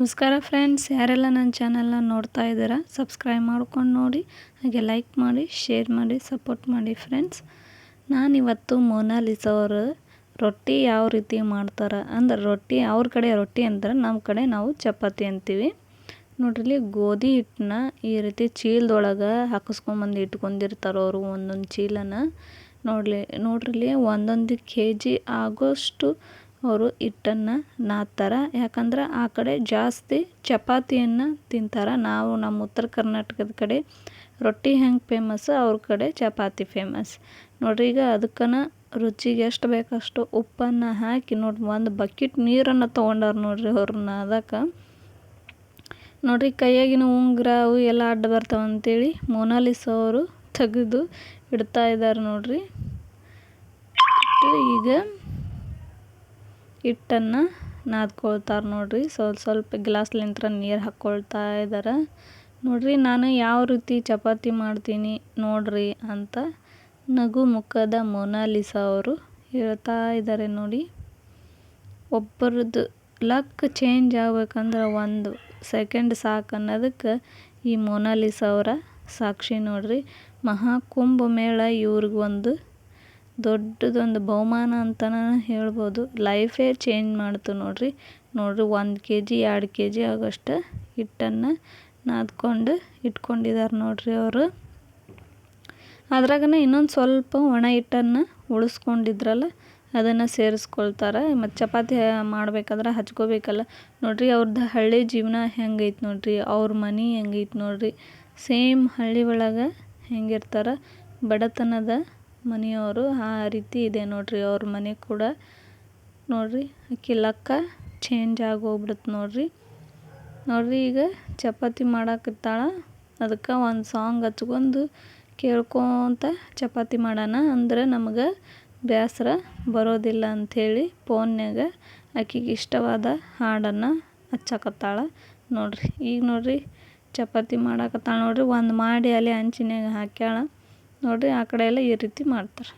ನಮಸ್ಕಾರ ಫ್ರೆಂಡ್ಸ್ ಯಾರೆಲ್ಲ ನನ್ನ ಚಾನಲ್ನ ನೋಡ್ತಾ ಇದ್ದೀರಾ ಸಬ್ಸ್ಕ್ರೈಬ್ ಮಾಡ್ಕೊಂಡು ನೋಡಿ, ಹಾಗೆ ಲೈಕ್ ಮಾಡಿ ಶೇರ್ ಮಾಡಿ ಸಪೋರ್ಟ್ ಮಾಡಿ ಫ್ರೆಂಡ್ಸ್ ನಾನಿವತ್ತು ಮೋನಾಲಿಸ ಅವರು ರೊಟ್ಟಿ ಯಾವ ರೀತಿ ಮಾಡ್ತಾರೆ ಅಂದ್ರೆ ರೊಟ್ಟಿ ಅವ್ರ ಕಡೆ ರೊಟ್ಟಿ ಅಂದ್ರೆ ನಮ್ಮ ಕಡೆ ನಾವು ಚಪಾತಿ ಅಂತೀವಿ. ನೋಡ್ರಿ ಗೋಧಿ ಹಿಟ್ಟನ್ನ ಈ ರೀತಿ ಚೀಲದೊಳಗೆ ಹಾಕಿಸ್ಕೊಂಬಂದು ಇಟ್ಕೊಂಡಿರ್ತಾರೆ ಅವರು ಒಂದೊಂದು ಚೀಲನ. ನೋಡಲಿ, ನೋಡ್ರಿ ಒಂದೊಂದು ಕೆ ಜಿ ಆಗೋಷ್ಟು ಅವರು ಹಿಟ್ಟನ್ನು ನಾದ್ತಾರೆ. ಯಾಕಂದ್ರೆ ಆ ಕಡೆ ಜಾಸ್ತಿ ಚಪಾತಿಯನ್ನು ತಿಂತಾರೆ. ನಾವು ನಮ್ಮ ಉತ್ತರ ಕರ್ನಾಟಕದ ಕಡೆ ರೊಟ್ಟಿ ಹೆಂಗೆ ಫೇಮಸ್ ಅವ್ರ ಕಡೆ ಚಪಾತಿ ಫೇಮಸ್ ನೋಡ್ರಿ, ಈಗ ಅದಕ್ಕನ ರುಚಿಗೆ ಎಷ್ಟು ಬೇಕಷ್ಟು ಉಪ್ಪನ್ನು ಹಾಕಿ ನೋಡಿ ಒಂದು ಬಕೆಟ್ ನೀರನ್ನು ತೊಗೊಂಡಾರ ನೋಡಿರಿ ಅವ್ರನ್ನ ಅದಕ್ಕೆ. ನೋಡಿರಿ, ಕೈಯಾಗಿನ ಉಂಗುರ ಅವು ಎಲ್ಲ ಅಡ್ಡ ಬರ್ತಾವೆ ಅಂತೇಳಿ ಮೊನಾಲಿಸ ಅವರು ತೆಗೆದು ಇಡ್ತಾ ಇದ್ದಾರೆ ನೋಡಿರಿ. ಈಗ ಹಿಟ್ಟನ್ನು ನಾದ್ಕೊಳ್ತಾರೆ ನೋಡಿರಿ. ಸ್ವಲ್ಪ ಸ್ವಲ್ಪ ಗ್ಲಾಸ್ಲಿಂತ್ರ ನೀರು ಹಾಕ್ಕೊಳ್ತಾ ಇದ್ದಾರೆ ನೋಡಿರಿ, ನಾನು ಯಾವ ರೀತಿ ಚಪಾತಿ ಮಾಡ್ತೀನಿ ನೋಡಿರಿ ಅಂತ ನಗು ಮುಖದ ಮೊನಾಲಿಸಾ ಅವರು ಹೇಳ್ತಾ ಇದ್ದಾರೆ ನೋಡಿ. ಒಬ್ಬರದ್ದು ಲಕ್ ಚೇಂಜ್ ಆಗ್ಬೇಕಂದ್ರೆ ಒಂದು ಸೆಕೆಂಡ್ ಸಾಕು ಅನ್ನೋದಕ್ಕೆ ಈ ಮೊನಾಲಿಸಾ ಅವರ ಸಾಕ್ಷಿ ನೋಡಿರಿ. ಮಹಾಕುಂಭ ಮೇಳ ಇವ್ರಿಗೊಂದು ದೊಡ್ಡದೊಂದು ಬಹುಮಾನ ಅಂತಲೇ ಹೇಳ್ಬೋದು. ಲೈಫೇ ಚೇಂಜ್ ಮಾಡ್ತು ನೋಡಿರಿ. ನೋಡಿರಿ ಒಂದು ಕೆ ಜಿ ಎರಡು ಕೆ ಜಿ ಆಗೋಷ್ಟು ಹಿಟ್ಟನ್ನು ನಾದ್ಕೊಂಡು ಇಟ್ಕೊಂಡಿದ್ದಾರೆ ನೋಡಿರಿ ಅವರು. ಅದ್ರಾಗನ ಇನ್ನೊಂದು ಸ್ವಲ್ಪ ಒಣ ಹಿಟ್ಟನ್ನು ಉಳಿಸ್ಕೊಂಡಿದ್ರಲ್ಲ, ಅದನ್ನು ಸೇರಿಸ್ಕೊಳ್ತಾರೆ. ಮತ್ತು ಚಪಾತಿ ಮಾಡ್ಬೇಕಾದ್ರೆ ಹಚ್ಕೋಬೇಕಲ್ಲ. ನೋಡಿರಿ ಅವ್ರದ್ದು ಹಳ್ಳಿ ಜೀವನ ಹೆಂಗೈತೆ ನೋಡಿರಿ. ಅವ್ರ ಮನೆ ಹೆಂಗೈತೆ ನೋಡಿರಿ. ಸೇಮ್ ಹಳ್ಳಿ ಒಳಗೆ ಹೆಂಗಿರ್ತಾರೆ, ಬಡತನದ ಮನೆಯವರು ಆ ರೀತಿ ಇದೆ ನೋಡಿರಿ, ಅವ್ರ ಮನೆ ಕೂಡ ನೋಡಿರಿ ಆಕಿ ಲಕ್ಕ ಚೇಂಜ್ ಆಗೋಗ್ಬಿಡುತ್ತೆ ನೋಡಿರಿ. ನೋಡಿರಿ ಈಗ ಚಪಾತಿ ಮಾಡಾಕತ್ತಾಳ ಅದಕ್ಕೆ ಒಂದು ಸಾಂಗ್ ಹಚ್ಕೊಂಡು ಕೇಳ್ಕೊತ ಚಪಾತಿ ಮಾಡೋಣ ಅಂದ್ರೆ ನಮಗೆ ಬೇಸರ ಬರೋದಿಲ್ಲ ಅಂಥೇಳಿ ಫೋನ್ಯಾಗ ಆಕಿಗೆ ಇಷ್ಟವಾದ ಹಾಡನ್ನು ಹಚ್ಚಕತ್ತಾಳ ನೋಡಿರಿ. ಈಗ ನೋಡ್ರಿ, ಚಪಾತಿ ಮಾಡಾಕತ್ತಾಳ ನೋಡಿರಿ, ಒಂದು ಮಾಡಿ ಅಲ್ಲಿ ಹಂಚಿನ್ಯಾಗ ಹಾಕ್ಯಾಳ. ನೋಡಿರಿ ಆ ಕಡೆ ಎಲ್ಲ ಈ ರೀತಿ ಮಾಡ್ತಾರೆ.